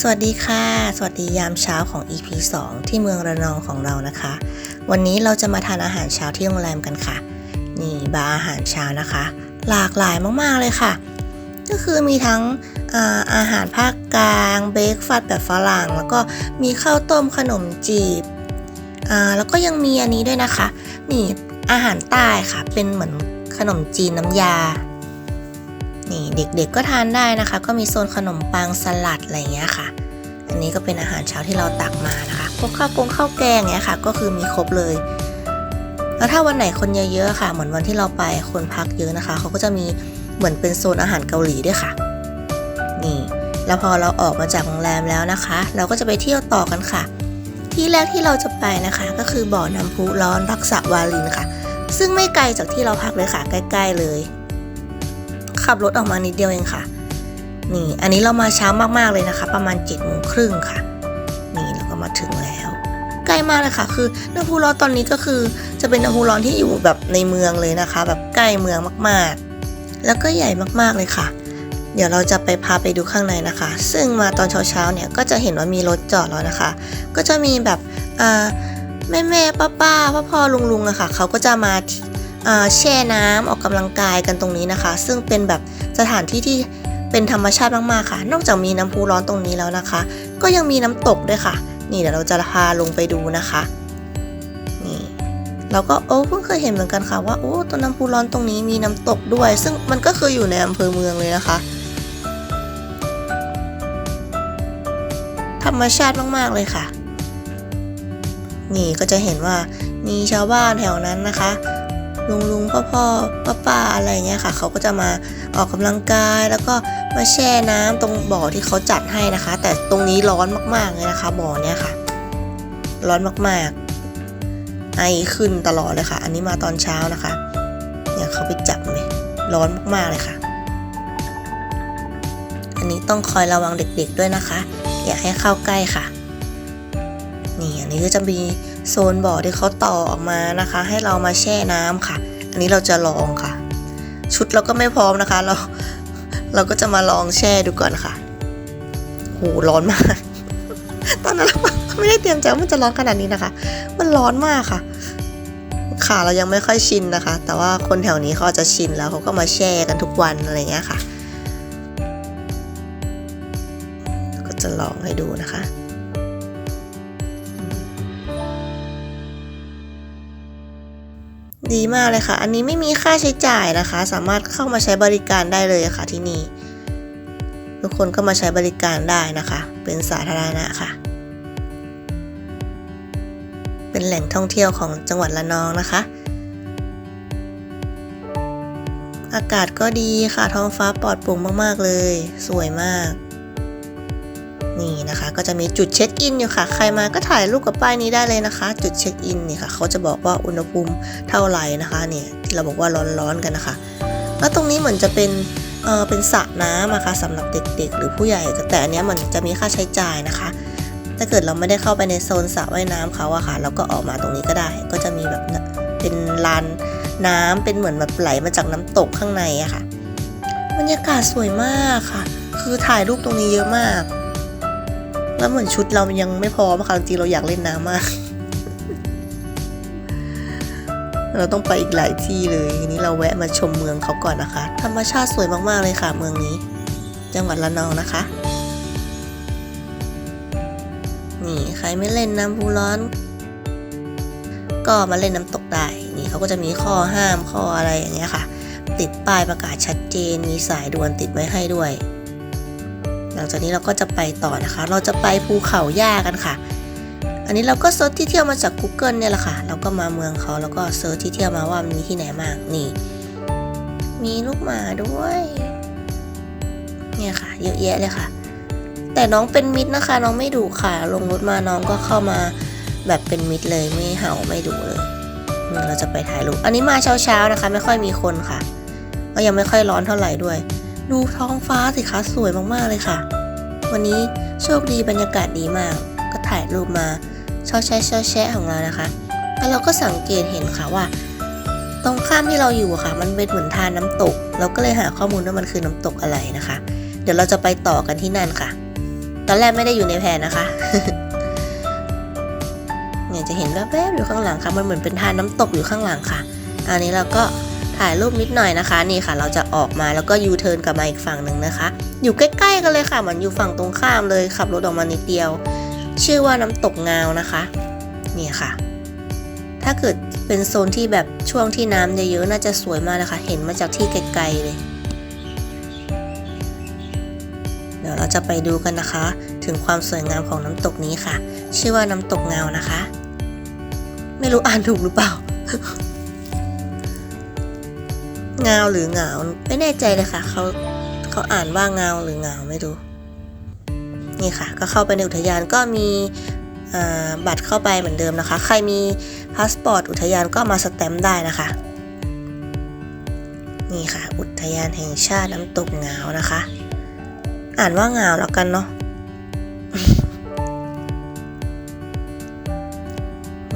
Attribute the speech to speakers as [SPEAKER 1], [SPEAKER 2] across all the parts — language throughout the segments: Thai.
[SPEAKER 1] สวัสดีค่ะ สวัสดียามเช้าของ EP 2 ที่เมืองระนองของเรานะคะ วันนี้เราจะมาทานอาหารเช้าที่โรงแรมกันค่ะ นี่บาร์อาหารเช้านะคะ หลากหลายมากๆเลยค่ะ ก็คือมีทั้งอาอาหารภาคกลางเบรกฟาสต์แบบฝรั่ง แล้วก็มีข้าวต้มขนมจีบแล้วก็ยังมีอันนี้ด้วยนะคะ นี่อาหารใต้ค่ะ เป็นเหมือนขนมจีนน้ำยา นี่เด็กๆก็ทานได้นะคะ ก็มีโซนขนมปังสลัดอะไรเงี้ยค่ะ อันนี้ก็เป็นอาหารเช้าที่เราตักมานะคะ พวกข้าวกงข้าวแกงเงี้ยค่ะ ก็คือมีครบเลย แล้วถ้าวันไหนคนเยอะๆค่ะ เหมือนวันที่เราไปคนพักเยอะนะคะ เขาก็จะมีเหมือนเป็นโซนอาหารเกาหลีด้วยค่ะ นี่ แล้วพอเราออกมาจากโรงแรมแล้วนะคะ เราก็จะไปเที่ยวต่อกันค่ะ ที่แรกที่เราจะไปนะคะ ก็คือบ่อน้ำพุร้อนรักษาวาลินค่ะ ซึ่งไม่ไกลจากที่เราพักเลยค่ะ ใกล้ ๆเลย ขับรถออกมานิดเดียวเองค่ะ นี่ อันนี้เรามาเช้ามากๆเลยนะคะ ประมาณ7จ็ดโมงครึ่งค่ะ นี่เราก็มาถึงแล้ว ใกล้มากเลยค่ะ คือน้ำพุร้อนตอนนี้ก็คือ จะเป็นน้ำพุร้อนที่อยู่แบบในเมืองเลยนะคะ แบบใกล้เมืองมากๆ แล้วก็ใหญ่มากๆเลยค่ะ เดี๋ยวเราจะไปพาไปดูข้างในนะคะ ซึ่งมาตอนเช้าๆเนี่ยก็จะเห็นว่ามีรถจอดแล้วนะคะ ก็จะมีแบบอ่าแม่แม่ป้าป้าพ่อพ่อลุงลุงอะค่ะ เขาก็จะมาอ่า แช่น้ำออกกำลังกายกันตรงนี้นะคะ ซึ่งเป็นแบบสถานที่ที่เป็นธรรมชาติมากๆค่ะ นอกจากมีน้ำพุร้อนตรงนี้แล้วนะคะ ก็ยังมีน้ำตกด้วยค่ะ นี่เดี๋ยวเราจะพาลงไปดูนะคะนี่เราก็โอ้เพิ่งเคยเห็นเหมือนกันค่ะว่าโอ้ต้นน้ำพุร้อนตรงนี้มีน้ำตกด้วย ซึ่งมันก็คืออยู่ในอำเภอเมืองเลยนะคะ ธรรมชาติมากๆเลยค่ะ นี่ก็จะเห็นว่ามีชาวบ้านแถวนั้นนะคะ ลุงลุงพ่อพ่อป้าป้าอะไรเงี้ยค่ะ เขาก็จะมาออกกำลังกาย แล้วก็มาแช่น้ำตรงบ่อที่เขาจัดให้นะคะ แต่ตรงนี้ร้อนมากๆเลยนะคะบ่อเนี้ยค่ะ ร้อนมากๆ ไอขึ้นตลอดเลยค่ะ อันนี้มาตอนเช้านะคะ เนี่ยเขาไปจับไหมร้อนมากๆเลยค่ะ อันนี้ต้องคอยระวังเด็กๆด้วยนะคะ อย่าให้เข้าใกล้ค่ะ นี่อันนี้ก็จะมี โซนบ่อที่เขาต่อออกมานะคะ ให้เรามาแช่น้ำค่ะ อันนี้เราจะลองค่ะ ชุดเราก็ไม่พร้อมนะคะ เราเราก็จะมาลองแช่ดูก่อนค่ะโหร้อนมาก ตอนนั้นเราไม่ได้เตรียมใจว่ามันจะร้อนขนาดนี้นะคะ มันร้อนมากค่ะขาเรายังไม่ค่อยชินนะคะ แต่ว่าคนแถวนี้เขาจะชินแล้วเขาก็มาแช่กันทุกวันอะไรเงี้ยค่ะ ก็จะลองให้ดูนะคะ ดีมากเลยค่ะ อันนี้ไม่มีค่าใช้จ่ายนะคะ สามารถเข้ามาใช้บริการได้เลยค่ะที่นี่ ทุกคนก็มาใช้บริการได้นะคะ เป็นสาธารณะค่ะ เป็นแหล่งท่องเที่ยวของจังหวัดระนองนะคะ อากาศก็ดีค่ะท้องฟ้าปลอดโปร่งมากๆเลย สวยมาก นี่นะคะ ก็จะมีจุดเช็คอินอยู่ค่ะ ใครมาก็ถ่ายรูปกับป้ายนี้ได้เลยนะคะ จุดเช็คอินนี่ค่ะเขาจะบอกว่าอุณหภูมิเท่าไหร่นะคะเนี่ยที่เราบอกว่าร้อนๆกันนะคะ แล้วตรงนี้เหมือนจะเป็นเออเป็นสระน้ำอะค่ะสำหรับเด็กๆ หรือผู้ใหญ่แต่อันนี้เหมือนจะมีค่าใช้จ่ายนะคะ ถ้าเกิดเราไม่ได้เข้าไปในโซนสระว่ายน้ำเขาอะค่ะ เราก็ออกมาตรงนี้ก็ได้ ก็จะมีแบบเป็นลานน้ำเป็นเหมือนแบบไหลมาจากน้ำตกข้างในอะค่ะ บรรยากาศสวยมากค่ะ คือถ่ายรูปตรงนี้เยอะมาก แล้วเหมือนชุดเรายังไม่พร้อมค่ะจริงเราอยากเล่นน้ำมาก เราต้องไปอีกหลายที่เลยทีนี้เราแวะมาชมเมืองเขาก่อนนะคะ ธรรมชาติสวยมากๆเลยค่ะ เมืองนี้ จังหวัดระนองนะคะ นี่ใครไม่เล่นน้ำพุร้อน ก็มาเล่นน้ำตกได้นี่เขาก็จะมีข้อห้ามข้ออะไรอย่างเงี้ยค่ะ ติดป้ายประกาศชัดเจนมีสายด่วนติดไว้ให้ด้วย หลังจากนี้เราก็จะไปต่อนะคะ เราจะไปภูเขาหญ้ากันค่ะ อันนี้เราก็เซิร์ชที่เที่ยวมาจาก Google เนี่ยแหละค่ะ เราก็มาเมืองเขาแล้วก็เซิร์ชที่เที่ยวมาว่ามีที่ไหนบ้างนี่ มีลูกหมาด้วย เนี่ยค่ะ เยอะแยะเลยค่ะ แต่น้องเป็นมิตรนะคะ น้องไม่ดุค่ะ ลงรถมาน้องก็เข้ามาแบบเป็นมิตรเลยไม่เห่าไม่ดุเลย เราจะไปถ่ายรูป อันนี้มาเช้าๆนะคะ ไม่ค่อยมีคนค่ะ ก็ยังไม่ค่อยร้อนเท่าไหร่ด้วย ดูท้องฟ้าสิคะสวยมากๆเลยค่ะ วันนี้โชคดีบรรยากาศดีมาก ก็ถ่ายรูปมาชอแชะชอแชะของเรานะคะ แล้วเราก็สังเกตเห็นค่ะว่า ตรงข้ามที่เราอยู่อะค่ะ มันเป็นเหมือนทานน้ำตก เราก็เลยหาข้อมูลว่ามันคือน้ำตกอะไรนะคะ เดี๋ยวเราจะไปต่อกันที่นั่นค่ะ ตอนแรกไม่ได้อยู่ในแผนนะคะเนี่ยจะเห็นแวบๆอยู่ข้างหลังค่ะ มันเหมือนเป็นทานน้ำตกอยู่ข้างหลังค่ะ อันนี้เราก็ ถ่ายรูปนิดหน่อยนะคะ นี่ค่ะ เราจะออกมาแล้วก็ยูเทิร์นกลับมาอีกฝั่งหนึ่งนะคะ อยู่ใกล้ๆกันเลยค่ะเหมือนอยู่ฝั่งตรงข้ามเลยขับรถออกมานิดเดียว ชื่อว่าน้ำตกเงานะคะนี่ค่ะ ถ้าเกิดเป็นโซนที่แบบช่วงที่น้ำเยอะๆน่าจะสวยมากนะคะ เห็นมาจากที่ไกลๆเลยเดี๋ยวเราจะไปดูกันนะคะ ถึงความสวยงามของน้ำตกนี้ค่ะ ชื่อว่าน้ำตกเงานะคะ ไม่รู้อ่านถูกหรือเปล่า งาหรือเหงาไม่แน่ใจเลยค่ะเขาเขาอ่านว่างาหรือเหงาไม่รู้นี่ค่ะ ก็เข้าไปในอุทยานก็มีบัตรเข้าไปเหมือนเดิมนะคะ ใครมีพาสปอร์ตอุทยานก็มาสแตมป์ได้นะคะ นี่ค่ะ อุทยานแห่งชาติน้ำตกงานะคะ อ่านว่าเงาแล้วกันเนาะ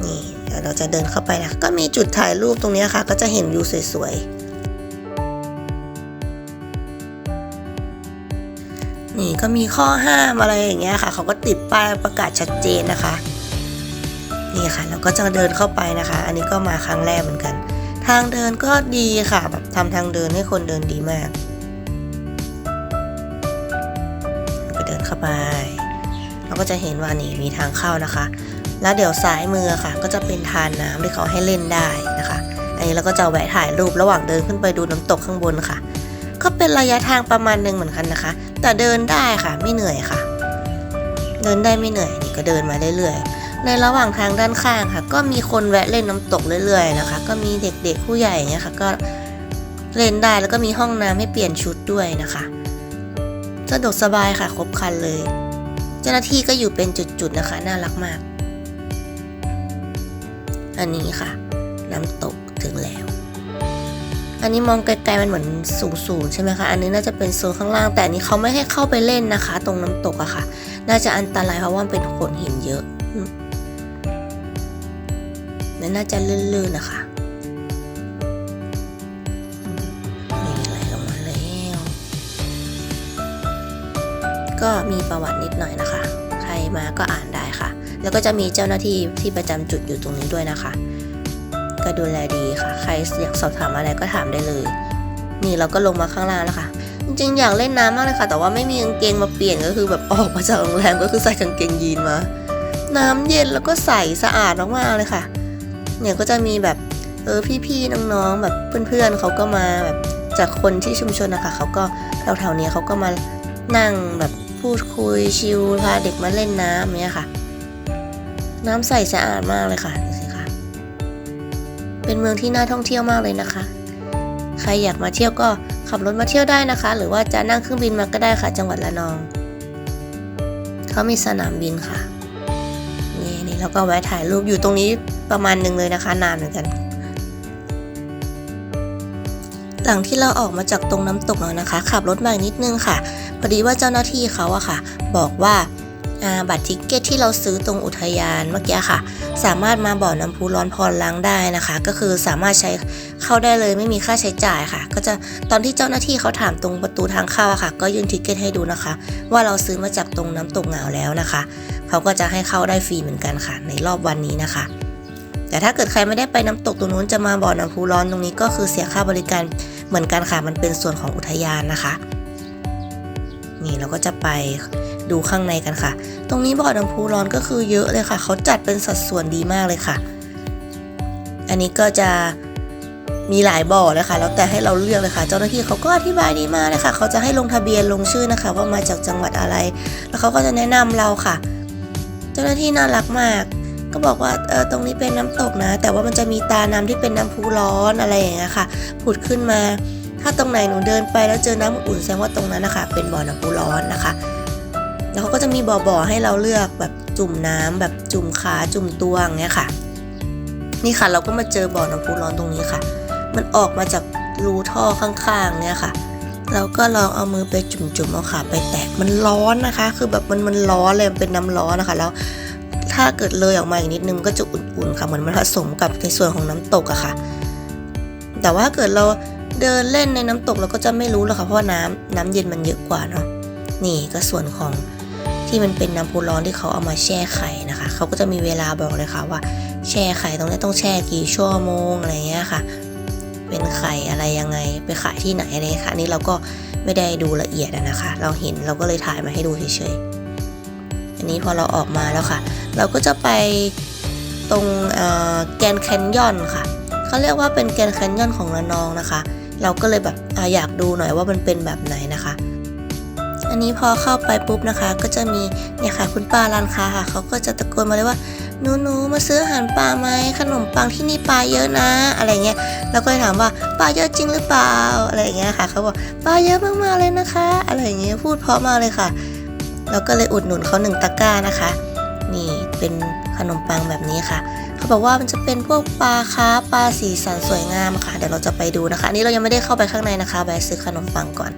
[SPEAKER 1] นี่เดี๋ยวเราจะเดินเข้าไปนะก็มีจุดถ่ายรูปตรงนี้ค่ะ ก็จะเห็นวิวสวยๆ นี่ก็มีข้อห้ามอะไรอย่างเงี้ยค่ะเขาก็ติดป้ายประกาศชัดเจนนะคะ นี่ค่ะเราก็จะเดินเข้าไปนะคะ อันนี้ก็มาครั้งแรกเหมือนกัน ทางเดินก็ดีค่ะแบบทำทางเดินให้คนเดินดีมากก็เดินเข้าไป เราก็จะเห็นว่านี่มีทางเข้านะคะ แล้วเดี๋ยวซ้ายมือค่ะ ก็จะเป็นทานน้ำที่เขาให้เล่นได้นะคะ อันนี้เราก็จะแวะถ่ายรูประหว่างเดินขึ้นไปดูน้ำตกข้างบนค่ะ ก็เป็นระยะทางประมาณหนึ่งเหมือนกันนะคะ แต่เดินได้ค่ะไม่เหนื่อยค่ะ เดินได้ไม่เหนื่อยนี่ก็เดินมาเรื่อยๆ ในระหว่างทางด้านข้างค่ะ ก็มีคนแวะเล่นน้ำตกเรื่อยๆนะคะ ก็มีเด็กๆผู้ใหญ่เงี้ยค่ะ ก็เล่นได้แล้วก็มีห้องน้ำให้เปลี่ยนชุดด้วยนะคะสะดวกสบายค่ะครบครันเลย เจ้าหน้าที่ก็อยู่เป็นจุดๆนะคะ น่ารักมาก อันนี้ค่ะ น้ำตกถึงแล้ว อันนี้มองไกลๆมันเหมือนสูงๆใช่ไหมคะ อันนี้น่าจะเป็นโซนข้างล่าง แต่อันนี้เขาไม่ให้เข้าไปเล่นนะคะ ตรงน้ำตกอะค่ะ น่าจะอันตรายเพราะว่าเป็นโขดหินเยอะและน่าจะลื่นๆนะคะมนี่ไหลงมาแล้วก็มีประวัตินิดหน่อยนะคะ ใครมาก็อ่านได้ค่ะ แล้วก็จะมีเจ้าหน้าที่ที่ประจำจุดอยู่ตรงนี้ด้วยนะคะ ก็ดูแลดีค่ะ ใครอยากสอบถามอะไรก็ถามได้เลย นี่เราก็ลงมาข้างล่างแล้วค่ะ จริงๆอยากเล่นน้ำมากเลยค่ะ แต่ว่าไม่มีกางเกงมาเปลี่ยนก็คือแบบออกมาจากโรงแรมก็คือใส่กางเกงยีนมา น้ำเย็นแล้วก็ใสสะอาดมากๆเลยค่ะ เนี่ยก็จะมีแบบเออพี่ๆน้องๆแบบเพื่อนๆเขาก็มาแบบจากคนที่ชุมชนนะคะเขาก็แถวๆนี้เขาก็มานั่งแบบพูดคุยชิลพาเด็กมาเล่นน้ำเนี้ยค่ะ น้ำใสสะอาดมากเลยค่ะ เป็นเมืองที่น่าท่องเที่ยวมากเลยนะคะ ใครอยากมาเที่ยวก็ขับรถมาเที่ยวได้นะคะ หรือว่าจะนั่งเครื่องบินมาก็ได้ค่ะ จังหวัดระนอง เขามีสนามบินค่ะ นี่นี่แล้วก็ไว้ถ่ายรูปอยู่ตรงนี้ประมาณหนึ่งเลยนะคะ นานเหมือนกัน หลังที่เราออกมาจากตรงน้ำตกแล้วนะคะ ขับรถมาอีกนิดนึงค่ะ พอดีว่าเจ้าหน้าที่เขาอะค่ะ บอกว่า บัตรทิกเก็ตที่เราซื้อตรงอุทยานเมื่อกี้ค่ะ สามารถมาบ่อน้ำพุร้อนพรล้างได้นะคะ ก็คือสามารถใช้เข้าได้เลยไม่มีค่าใช้จ่ายค่ะ ก็จะตอนที่เจ้าหน้าที่เขาถามตรงประตูทางเข้าค่ะ ก็ยื่นทิกเก็ตให้ดูนะคะ ว่าเราซื้อมาจากตรงน้ำตกเหงาแล้วนะคะ เขาก็จะให้เข้าได้ฟรีเหมือนกันค่ะ ในรอบวันนี้นะคะแต่ถ้าเกิดใครไม่ได้ไปน้ำตกตรงนู้นจะมาบ่อน้ำพุร้อนตรงนี้ก็คือเสียค่าบริการเหมือนกันค่ะ มันเป็นส่วนของอุทยานนะคะ นี่เราก็จะไปดูข้างในกันค่ะ ตรงนี้บ่อน้ำพุร้อนก็คือเยอะเลยค่ะ เขาจัดเป็นสัดส่วนดีมากเลยค่ะ อันนี้ก็จะมีหลายบ่อเลยค่ะ แล้วแต่ให้เราเลือกเลยค่ะ เจ้าหน้าที่เขาก็อธิบายดีมากเลยค่ะ เขาจะให้ลงทะเบียนลงชื่อนะคะ ว่ามาจากจังหวัดอะไร แล้วเขาก็จะแนะนำเราค่ะ เจ้าหน้าที่น่ารักมาก ก็บอกว่าเออตรงนี้เป็นน้ำตกนะ แต่ว่ามันจะมีตาน้ำที่เป็นน้ำพุร้อนอะไรอย่างเงี้ยค่ะ ผุดขึ้นมา ถ้าตรงไหนหนูเดินไปแล้วเจอน้ำอุ่นแสดงว่าตรงนั้นนะคะ เป็นบ่อน้ำพุร้อนนะคะ แล้วเขาก็จะมีบ่อๆให้เราเลือกแบบจุ่มน้ำแบบจุ่มขาจุ่มตัวอย่างเงี้ยค่ะ นี่ค่ะเราก็มาเจอบ่อน้ำพุร้อนตรงนี้ค่ะ มันออกมาจากรูท่อข้างๆเนี่ยค่ะเราก็ลองเอามือไปจุ่มๆเอาขาไปแตะมันร้อนนะคะ คือแบบมันมันร้อนเลยมันเป็นน้ำร้อนนะคะ แล้วถ้าเกิดเลยออกมาอีกนิดนึงก็จะอุ่นๆค่ะเหมือนมันผสมกับในส่วนของน้ำตกอะค่ะ แต่ว่าเกิดเรา เดินเล่นในน้ำตกเราก็จะไม่รู้หรอกค่ะเพราะว่าน้ำน้ำเย็นมันเยอะกว่าเนาะนี่ก็ส่วนของที่มันเป็นน้ำพุร้อนที่เขาเอามาแช่ไข่นะคะ เขาก็จะมีเวลาบอกเลยค่ะว่า แช่ไข่ตรงนี้ต้องแช่กี่ชั่วโมงอะไรเงี้ยค่ะ เป็นไข่อะไรยังไงไปขายที่ไหนอะไรเงี้ยค่ะนนี้เราก็ไม่ได้ดูละเอียดนะคะ เราเห็นเราก็เลยถ่ายมาให้ดูเฉยๆอันนี้พอเราออกมาแล้วค่ะ เราก็จะไปตรงแกนแคนยอนค่ะเขาเรียกว่าเป็นแกนแคนยอนของระนองนะคะ เราก็เลยแบบออยากดูหน่อยว่ามันเป็นแบบไหนนะคะ อันนี้พอเข้าไปปุ๊บนะคะ ก็จะมีเนี่ยค่ะคุณป้าร้านค้าค่ะเขาก็จะตะโกนมาเลยว่าหนูหนูมาซื้ออาหารปลาไหมขนมปังที่นี่ปลาเยอะนะ อะไรเงี้ยเราก็เลยถามว่าปลาเยอะจริงหรือเปล่าอะไรเงี้ยค่ะเขาบอกปลาเยอะมากๆเลยนะคะ อะไรเงี้ยพูดเพราะมากเลยค่ะ เราก็เลยอุดหนุนเขาหนึ่งตะกร้านะคะ นี่เป็นขนมปังแบบนี้ค่ะ บอกว่ามันจะเป็นพวกปลาค้าปลาสีสันสวยงามค่ะ เดี๋ยวเราจะไปดูนะคะ อันนี้เรายังไม่ได้เข้าไปข้างในนะคะไปซื้อขนมปังก่อน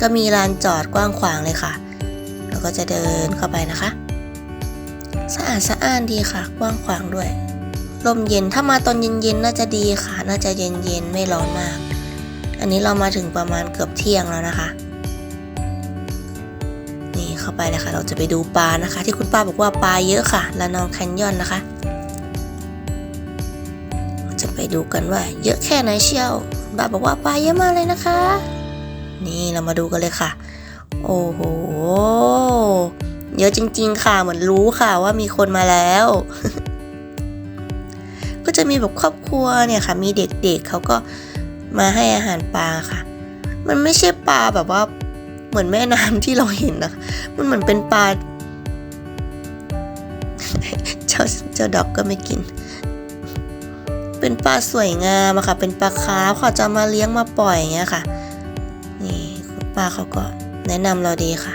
[SPEAKER 1] ก็มีลานจอดกว้างขวางเลยค่ะ เราก็จะเดินเข้าไปนะคะ สะอาดสะอ้านดีค่ะ กว้างขวางด้วย ลมเย็น ถ้ามาตอนเย็นๆน่าจะดีค่ะ น่าจะเย็นๆไม่ร้อนมาก อันนี้เรามาถึงประมาณเกือบเที่ยงแล้วนะคะนี่เข้าไปเลยค่ะ เราจะไปดูปลานะคะ ที่คุณป้าบอกว่าปลาเยอะค่ะละนองแคนยอนนะคะ ไปดูกันว่าเยอะแค่ไหนเชียวคุณป้าบอกว่าปลาเยอะมากเลยนะคะ นี่เรามาดูกันเลยค่ะ โอ้โห เยอะจริง ๆ ค่ะเหมือนรู้ค่ะว่ามีคนมาแล้ว ก็จะมีแบบครอบครัวเนี่ยค่ะ มีเด็กๆเเขาก็มาให้อาหารปลาค่ะ มันไม่ใช่ปลาแบบว่าเหมือนแม่น้ำที่เราเห็นนะมันเหมือนเป็นปลาเจ้าเจ้าดอกก็ไม่กิน เป็นปลาสวยงามอะค่ะ เป็นปลาคาร์ฟเขาจะมาเลี้ยงมาปล่อยอย่างเงี้ยค่ะ นี่คุณป้าเขาก็แนะนำเราดีค่ะ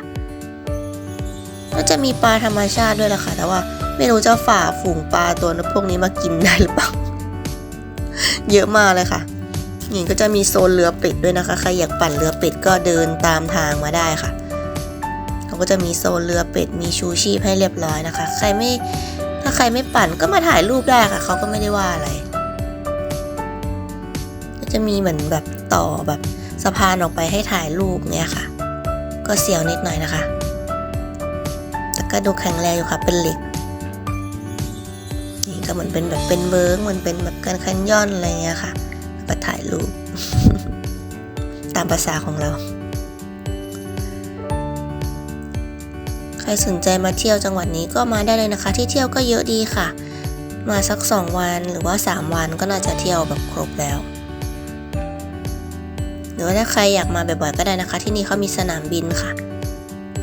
[SPEAKER 1] ก็จะมีปลาธรรมชาติด้วยล่ะค่ะ แต่ว่าไม่รู้จะฝ่าฝูงปลาตัวพวกนี้มากินได้หรือเปล่า เยอะมากเลยค่ะนี่ก็จะมีโซนเรือเป็ดด้วยนะคะ ใครอยากปั่นเรือเป็ดก็เดินตามทางมาได้ค่ะเขาก็จะมีโซนเรือเป็ด มีชูชีพให้เรียบร้อยนะคะ ใครไม่ถ้าใครไม่ปั่นก็มาถ่ายรูปได้ค่ะ เขาก็ไม่ได้ว่าอะไร จะมีเหมือนแบบต่อแบบสะพานออกไปให้ถ่ายรูปเนี่ยค่ะ ก็เสียวนิดหน่อยนะคะ แต่ก็ดูแข็งแรงอยู่ค่ะ เป็นเหล็ก นี่ก็เหมือนเป็นแบบเป็นเบิร์กเหมือนเป็นแบบการคันย่อนอะไรเงี้ยค่ะก็ถ่ายรูป ตามภาษาของเรา ใครสนใจมาเที่ยวจังหวัดนี้ก็มาได้เลยนะคะ ที่เที่ยวก็เยอะดีค่ะ มาสักสองวันหรือว่าสามวันก็น่าจะเที่ยวแบบครบแล้ว รือว่าถ้าใครอยากมาบ่อยๆก็ได้นะคะ ที่นี่เขามีสนามบินค่ะ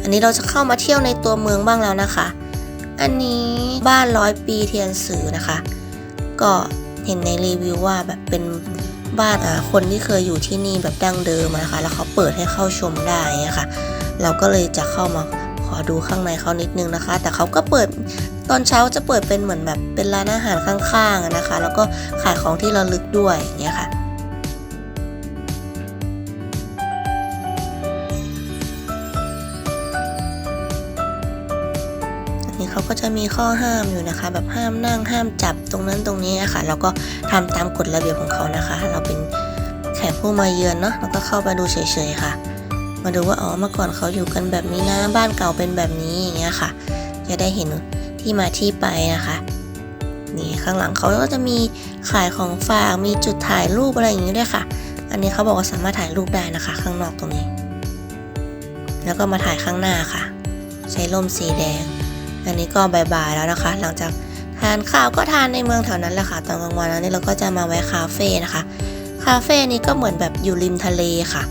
[SPEAKER 1] อันนี้เราจะเข้ามาเที่ยวในตัวเมืองบ้างแล้วนะคะ อันนี้บ้านร้อยปีเทียนสือนะคะ ก็เห็นในรีวิวว่าแบบเป็นบ้านอ่าคนที่เคยอยู่ที่นี่แบบดั้งเดิมนะคะ แล้วเขาเปิดให้เข้าชมได้เงี้ยค่ะเราก็เลยจะเข้ามาขอดูข้างในเขานิดนึงนะคะ แต่เขาก็เปิดตอนเช้าจะเปิดเป็นเหมือนแบบเป็นร้านอาหารข้างๆนะคะ แล้วก็ขายของที่ระลึกด้วยอย่างเงี้ยค่ะ ก็จะมีข้อห้ามอยู่นะคะ แบบห้ามนั่งห้ามจับตรงนั้นตรงนี้ะค่ะแล้วก็ทำตามกฎระเบียบของเขานะคะ เราเป็นแขกผู้มาเยือนเนาะแล้วก็เข้ามาดูเฉยๆค่ะ มาดูว่าอ๋อเมื่อก่อนเขาอยู่กันแบบนี้นะบ้านเก่าเป็นแบบนี้อย่างเงี้ยค่ะ จะได้เห็นที่มาที่ไปนะคะนี่ข้างหลังเขาก็จะมีขายของฝากมีจุดถ่ายรูปอะไรอย่างนี้ด้วยค่ะ อันนี้เขาบอกว่าสามารถถ่ายรูปได้นะคะ ข้างนอกตรงนี้ แล้วก็มาถ่ายข้างหน้าค่ะ ใช้ร่มสีแดง อันนี้ก็บ่ายๆแล้วนะคะ หลังจากทานข้าวก็ทานในเมืองแถวนั้นแหละค่ะตอนกลางวันแล้วนี่เราก็จะมาแวะคาเฟ่นะคะ คาเฟ่นี้ก็เหมือนแบบอยู่ริมทะเลค่ะ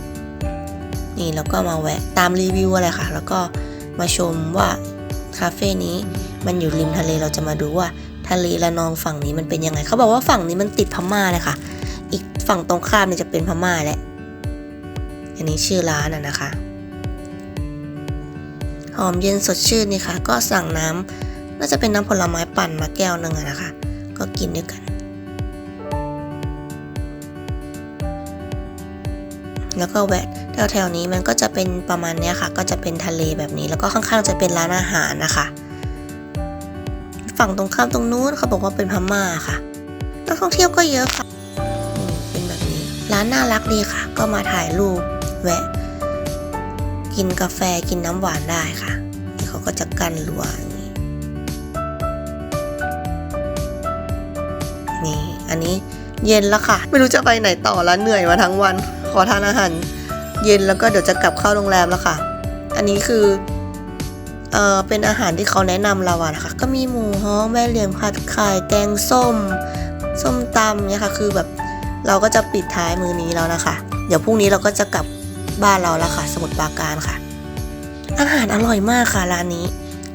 [SPEAKER 1] นี่แล้วก็มาแวะตามรีวิวอะไรค่ะ แล้วก็มาชมว่าคาเฟ่นี้มันอยู่ริมทะเลเราจะมาดูว่าทะเลละนองฝั่งนี้มันเป็นยังไง เขาบอกว่าฝั่งนี้มันติดพม่าเลยค่ะ อีกฝั่งตรงข้ามเนี่ยจะเป็นพม่าแหละ อันนี้ชื่อร้านอะนะคะ หอมเย็นสดชื่นนี่ค่ะ ก็สั่งน้ำน่าจะเป็นน้ำผลไม้ปั่นมาแก้วหนึ่งนะคะ ก็กินด้วยกัน แล้วก็แวะแถวๆนี้มันก็จะเป็นประมาณเนี้ยค่ะ ก็จะเป็นทะเลแบบนี้ แล้วก็ข้างๆจะเป็นร้านอาหารนะคะ ฝั่งตรงข้ามตรงนู้นเขาบอกว่าเป็นพม่าค่ะนักท่องเที่ยวก็เยอะค่ะ เป็นแบบนี้ ร้านน่ารักดีค่ะ ก็มาถ่ายรูปแวะ กินกาแฟกินน้ำหวานได้ค่ะเขาก็จะกั้นรั้วนี้นี่อันนี้เย็นแล้วค่ะ ไม่รู้จะไปไหนต่อแล้วเหนื่อยมาทั้งวัน ขอทานอาหารเย็นแล้วก็เดี๋ยวจะกลับเข้าโรงแรมแล้วค่ะ อันนี้คือเออเป็นอาหารที่เขาแนะนำเราอะนะคะ ก็มีหมูฮ้องแม่เหลี่ยมผัดไข่แกงส้ม ส้มตำเนี่ยค่ะ คือแบบเราก็จะปิดท้ายมือนี้แล้วนะคะ เดี๋ยวพรุ่งนี้เราก็จะกลับ บ้านเราแล้วค่ะ สมุทรปราการค่ะ อาหารอร่อยมากค่ะร้านนี้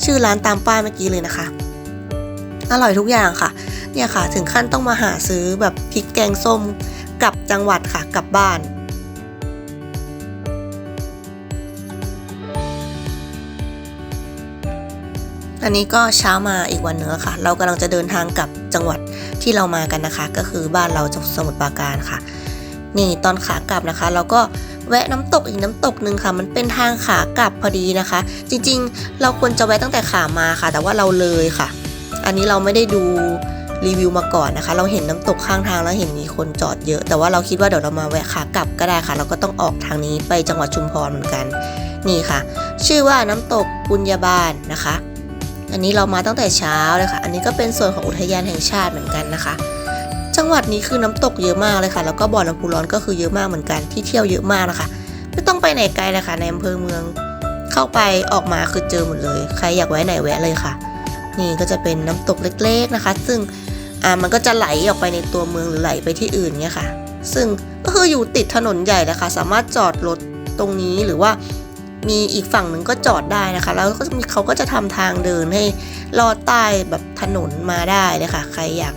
[SPEAKER 1] ชื่อร้านตามป้ายเมื่อกี้เลยนะคะ อร่อยทุกอย่างค่ะ เนี่ยค่ะ ถึงขั้นต้องมาหาซื้อแบบพริกแกงส้มกลับจังหวัดค่ะกลับบ้านอันนี้ก็เช้ามาอีกวันหนึงแล้วค่ะ เรากำลังจะเดินทางกลับจังหวัดที่เรามากันนะคะ ก็คือบ้านเราจากสมุทรปราการค่ะ นี่ตอนขากลับนะคะ เราก็ แวะน้ำตกอีกน้ำตกหนึ่งค่ะ มันเป็นทางขากลับพอดีนะคะ จริงๆ เราควรจะแวะตั้งแต่ขามาค่ะ แต่ว่าเราเลยค่ะ อันนี้เราไม่ได้ดูรีวิวมาก่อนนะคะ เราเห็นน้ำตกข้างทางแล้วเห็นมีคนจอดเยอะ แต่ว่าเราคิดว่าเดี๋ยวเรามาแวะขากลับก็ได้ค่ะ เราก็ต้องออกทางนี้ไปจังหวัดชุมพรเหมือนกัน นี่ค่ะ ชื่อว่าน้ำตกปุญญาบาลนะคะ อันนี้เรามาตั้งแต่เช้าเลยค่ะ อันนี้ก็เป็นส่วนของอุทยานแห่งชาติเหมือนกันนะคะ จังหวัดนี้คือน้ำตกเยอะมากเลยค่ะ แล้วก็บ่อน้ำพุร้อนก็คือเยอะมากเหมือนกันที่เที่ยวเยอะมากนะคะ ไม่ต้องไปไหนไกลเลยค่ะในอำเภอเมือง เข้าไปออกมาคือเจอหมดเลย ใครอยากแวะไหนแวะเลยค่ะ นี่ก็จะเป็นน้ำตกเล็กๆนะคะ ซึ่งอ่ามันก็จะไหลออกไปในตัวเมืองหรือไหลไปที่อื่นเนี่ยค่ะ ซึ่งก็คืออยู่ติดถนนใหญ่เลยค่ะสามารถจอดรถตรงนี้หรือว่ามีอีกฝั่งหนึ่งก็จอดได้นะคะ แล้วก็มีเขาก็จะทำทางเดินให้ลอดใต้แบบถนนมาได้เลยค่ะ ใครอยาก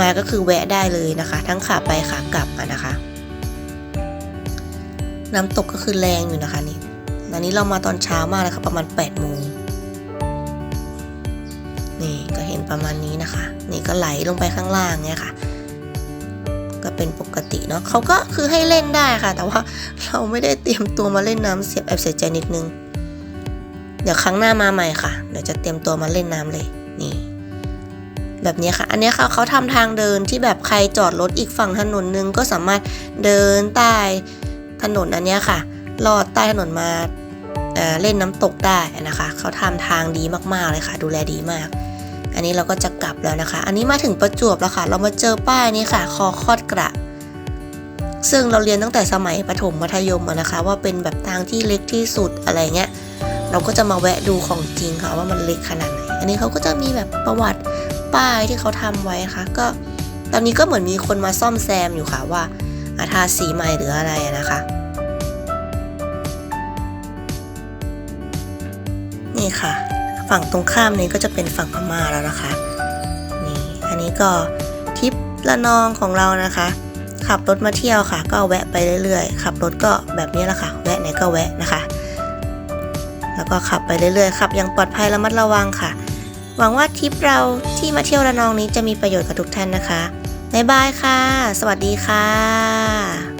[SPEAKER 1] มาก็คือแวะได้เลยนะคะ ทั้งขาไปขากลับนะคะ น้ำตกก็คือแรงอยู่นะคะนี่ตอนนี้เรามาตอนเช้ามากเลยค่ะประมาณ8ปดโมงนี่ก็เห็นประมาณนี้นะคะ นี่ก็ไหลลงไปข้างล่างเนี่ยค่ะ ก็เป็นปกติเนาะเขาก็คือให้เล่นได้ค่ะ แต่ว่าเราไม่ได้เตรียมตัวมาเล่นน้ำเสียบแอบเสียใจนิดนึง เดี๋ยวครั้งหน้ามาใหม่ค่ะ เดี๋ยวจะเตรียมตัวมาเล่นน้ำเลยนี่ แบบนี้ค่ะ อันนี้ค่ะเขาทำทางเดินที่แบบใครจอดรถอีกฝั่งถนนนึงก็สามารถเดินใต้ถนนอันนี้ค่ะลอดใต้ถนนมาเล่นน้ำตกได้นะคะ เขาทำทางดีมากๆเลยค่ะ ดูแลดีมาก อันนี้เราก็จะกลับแล้วนะคะ อันนี้มาถึงประจวบแล้วค่ะ เรามาเจอป้ายนี้ค่ะ คอคอดกระ ซึ่งเราเรียนตั้งแต่สมัยประถมมัธยมนะคะ ว่าเป็นแบบทางที่เล็กที่สุดอะไรเงี้ย เราก็จะมาแวะดูของจริงค่ะว่ามันเล็กขนาดไหน อันนี้เขาก็จะมีแบบประวัติ ป้ายที่เขาทำไว้ค่ะ ก็ตอนนี้ก็เหมือนมีคนมาซ่อมแซมอยู่ค่ะว่าอาทาสีใหม่หรืออะไรนะคะ นี่ค่ะ ฝั่งตรงข้ามนี้ก็จะเป็นฝั่งพม่าแล้วนะคะนี่อันนี้ก็ทริปละนองของเรานะคะ ขับรถมาเที่ยวค่ะ ก็แวะไปเรื่อยๆ ขับรถก็แบบนี้แหละค่ะ แวะไหนก็แวะนะคะ แล้วก็ขับไปเรื่อยๆขับอย่างปลอดภัยระมัดระวังค่ะ หวังว่าทริปเราที่มาเที่ยวระนองนี้จะมีประโยชน์กับทุกท่านนะคะ บ๊ายบายค่ะ สวัสดีค่ะ